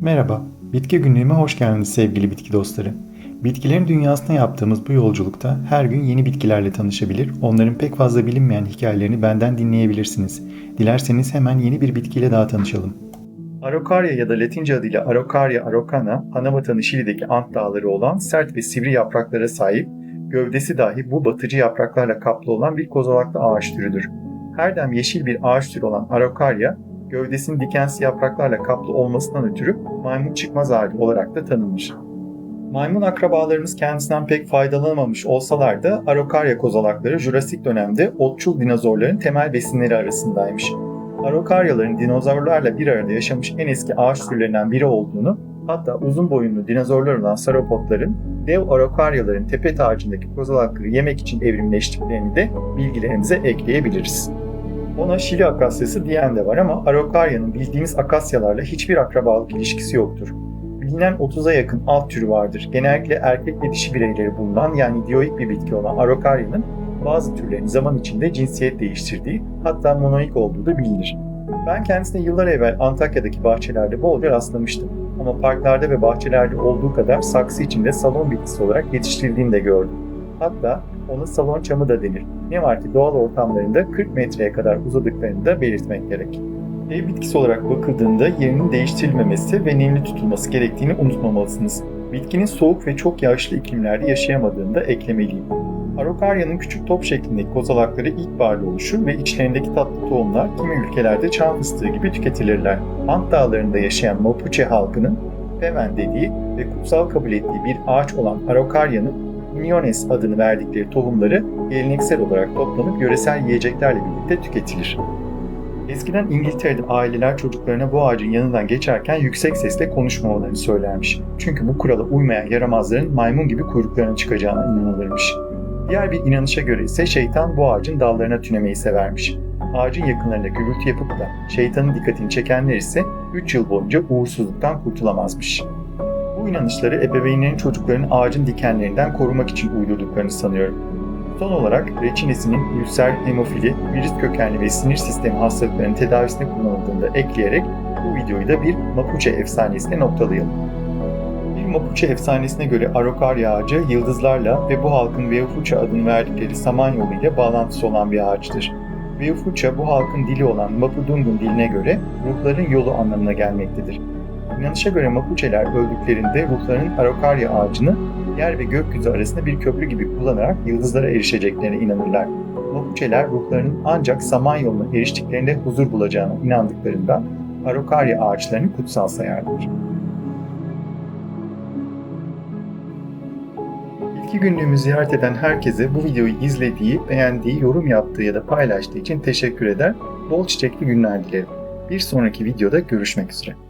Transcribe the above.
Merhaba, bitki günlüğüme hoş geldiniz sevgili bitki dostları. Bitkilerin dünyasına yaptığımız bu yolculukta her gün yeni bitkilerle tanışabilir, onların pek fazla bilinmeyen hikayelerini benden dinleyebilirsiniz. Dilerseniz hemen yeni bir bitkiyle daha tanışalım. Araucaria ya da Latince adıyla Araucaria araucana, ana vatanı Şili'deki Ant Dağları olan sert ve sivri yapraklara sahip, gövdesi dahi bu batıcı yapraklarla kaplı olan bir kozalaklı ağaç türüdür. Her dem yeşil bir ağaç türü olan Araucaria, gövdesinin dikensi yapraklarla kaplı olmasından ötürü maymun çıkmaz ağacı olarak da tanınmış. Maymun akrabalarımız kendisinden pek faydalanamamış olsalar da Araucaria kozalakları Jurasik dönemde otçul dinozorların temel besinleri arasındaymış. Araucariaların dinozorlarla bir arada yaşamış en eski ağaç türlerinden biri olduğunu, hatta uzun boyunlu dinozorlar olan sauropodların dev Araucariaların tepe ağacındaki kozalakları yemek için evrimleştiklerini de bilgilerimize ekleyebiliriz. Ona Şili akasyası diyen de var ama Araucaria'nın bildiğimiz akasyalarla hiçbir akrabalık ilişkisi yoktur. Bilinen 30'a yakın alt türü vardır. Genellikle erkek ve dişi bireyleri bulunan yani dioik bir bitki olan Araucaria'nın bazı türlerin zaman içinde cinsiyet değiştirdiği hatta monoik olduğu da bilinir. Ben kendisine yıllar evvel Antakya'daki bahçelerde bolca rastlamıştım. Ama parklarda ve bahçelerde olduğu kadar saksı içinde salon bitkisi olarak yetiştirildiğini de gördüm. Hatta ona salon çamı da denir. Ne var ki doğal ortamlarında 40 metreye kadar uzadıklarını da belirtmek gerek. Ev bitkisi olarak bakıldığında yerinin değiştirilmemesi ve nemli tutulması gerektiğini unutmamalısınız. Bitkinin soğuk ve çok yağışlı iklimlerde yaşayamadığını da eklemeliyim. Araucaria'nın küçük top şeklindeki kozalakları ilkbaharda oluşur ve içlerindeki tatlı tohumlar kimi ülkelerde çam fıstığı gibi tüketilirler. Ant dağlarında yaşayan Mapuche halkının Peven dediği ve kutsal kabul ettiği bir ağaç olan Araucaria'nın Miniones adını verdikleri tohumları geleneksel olarak toplanıp yöresel yiyeceklerle birlikte tüketilir. Eskiden İngiltere'de aileler çocuklarına bu ağacın yanından geçerken yüksek sesle konuşmamalarını söylermiş. Çünkü bu kurala uymayan yaramazların maymun gibi kuyruklarına çıkacağına inanılırmış. Diğer bir inanışa göre ise şeytan bu ağacın dallarına tünemeyi severmiş. Ağacın yakınlarında gürültü yapıp da şeytanın dikkatini çekenler ise 3 yıl boyunca uğursuzluktan kurtulamazmış. Bu inanışları ebeveynlerin çocuklarını ağacın dikenlerinden korumak için uydurduklarını sanıyorum. Son olarak reçinesinin ülser, hemofili, virüs kökenli ve sinir sistemi hastalıklarının tedavisine kullanıldığını da ekleyerek bu videoyu da bir Mapuche efsanesine noktalayalım. Bir Mapuche efsanesine göre Araucaria ağacı yıldızlarla ve bu halkın Veufucha adını verdikleri Samanyolu ile bağlantısı olan bir ağaçtır. Veufucha bu halkın dili olan Mapudungun diline göre ruhların yolu anlamına gelmektedir. İnanışa göre Mapuche'ler öldüklerinde ruhların Araucaria ağacını yer ve gökyüzü arasında bir köprü gibi kullanarak yıldızlara erişeceklerine inanırlar. Mapuche'ler ruhlarının ancak Samanyolu'na eriştiklerinde huzur bulacağına inandıklarından Araucaria ağaçlarını kutsal sayarlar. İlki günlüğümü ziyaret eden herkese bu videoyu izlediği, beğendiği, yorum yaptığı ya da paylaştığı için teşekkür eder. Bol çiçekli günler dilerim. Bir sonraki videoda görüşmek üzere.